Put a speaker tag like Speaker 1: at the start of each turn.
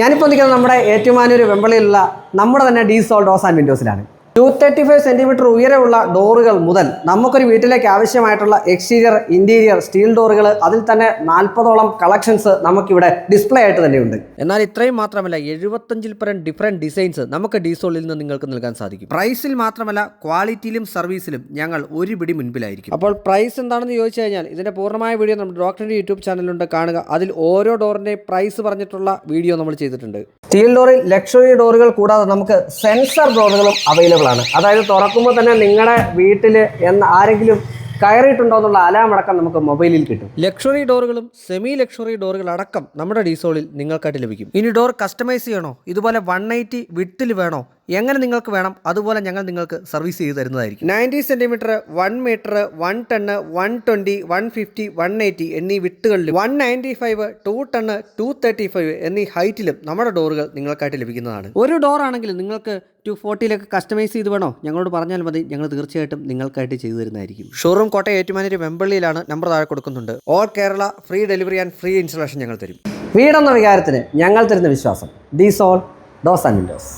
Speaker 1: ഞാനിപ്പോൾ നിൽക്കുന്നത് നമ്മുടെ ഏറ്റുമാനൂർ വെമ്പളിയിലുള്ള നമ്മുടെ തന്നെ ഡീസോൾ ഡോസ് ആൻഡ് വിൻഡോസിലാണ്. ടു തേർട്ടി ഫൈവ് സെന്റിമീറ്റർ ഉയരമുള്ള ഡോറുകൾ മുതൽ നമുക്കൊരു വീട്ടിലേക്ക് ആവശ്യമായിട്ടുള്ള എക്സ്റ്റീരിയർ ഇന്റീരിയർ സ്റ്റീൽ ഡോറുകൾ അതിൽ തന്നെ നാൽപ്പതോളം കളക്ഷൻസ് നമുക്കിവിടെ ഡിസ്പ്ലേ ആയിട്ട് തന്നെയുണ്ട്.
Speaker 2: എന്നാൽ ഇത്രയും മാത്രമല്ല എഴുപത്തഞ്ചിൽ പരം ഡിഫറെന്റ് ഡിസൈൻസ് നമുക്ക് ഡീസോളിൽ നിന്ന് നിങ്ങൾക്ക് നൽകാൻ സാധിക്കും. പ്രൈസിൽ മാത്രമല്ല ക്വാളിറ്റിയിലും സർവീസിലും ഞങ്ങൾ ഒരു പിടി മുൻപിലായിരിക്കും. അപ്പോൾ പ്രൈസ് എന്താണെന്ന് ചോദിച്ചു കഴിഞ്ഞാൽ ഇതിന്റെ പൂർണമായ വീഡിയോ നമ്മുടെ ഡോക്ടറിന്റെ യൂട്യൂബ് ചാനലുണ്ട് കാണുക. അതിൽ ഓരോ ഡോറിന്റെയും പ്രൈസ് പറഞ്ഞിട്ടുള്ള വീഡിയോ നമ്മൾ ചെയ്തിട്ടുണ്ട്.
Speaker 1: സ്റ്റീൽ ഡോറിൽ ലക്ഷറി ഡോറുകൾ കൂടാതെ നമുക്ക് സെൻസർ ഡോറുകളും അവൈലബിൾ ആണ് അതായത് തുറക്കുമ്പോൾ തന്നെ നിങ്ങളുടെ വീട്ടിൽ എന്ന ആരെങ്കിലും കയറിയിട്ടുണ്ടോ എന്നുള്ള അലാം അടക്കം നമുക്ക് മൊബൈലിൽ കിട്ടും.
Speaker 2: ലക്ഷറി ഡോറുകളും സെമി ലക്ഷറി ഡോറുകൾ അടക്കം നമ്മുടെ ഡീസോളിൽ നിങ്ങൾക്കായിട്ട് ലഭിക്കും. ഇനി ഡോർ കസ്റ്റമൈസ് ചെയ്യണോ? ഇതുപോലെ വൺ എയ്റ്റി വിട്ടിൽ വേണോ? എങ്ങനെ നിങ്ങൾക്ക് വേണം അതുപോലെ ഞങ്ങൾ നിങ്ങൾക്ക് സർവീസ് ചെയ്ത് തരുന്നതായിരിക്കും. Ninety centimetre one metre one ton one twenty one fifty one eighty എന്നീ വിട്ടുകളിൽ one ninety five two ton two thirty five എന്നീ ഹൈറ്റിലും നമ്മുടെ ഡോറുകൾ നിങ്ങൾക്കായിട്ട് ലഭിക്കുന്നതാണ്. ഒരു ഡോർ ആണെങ്കിൽ നിങ്ങൾക്ക് ടു ഫോർട്ടിയിലൊക്കെ കസ്റ്റമൈസ് ചെയ്ത് വേണോ? ഞങ്ങളോട് പറഞ്ഞാൽ മതി ഞങ്ങൾ തീർച്ചയായിട്ടും നിങ്ങൾക്കായിട്ട് ചെയ്തു തരുന്നതായിരിക്കും. ഷോറൂം കോട്ടയം ഏറ്റുമാനൂർ വെമ്പള്ളിയിലാണ് നമ്പർ താഴെ കൊടുക്കുന്നുണ്ട്. All Kerala free delivery and free installation ഞങ്ങൾ തരും.
Speaker 1: വീടെന്ന വികാരത്തിന് ഞങ്ങൾ തരുന്ന വിശ്വാസം. ഡീസോൾ ഡോസ് ആൻഡ് വിൻഡോസ്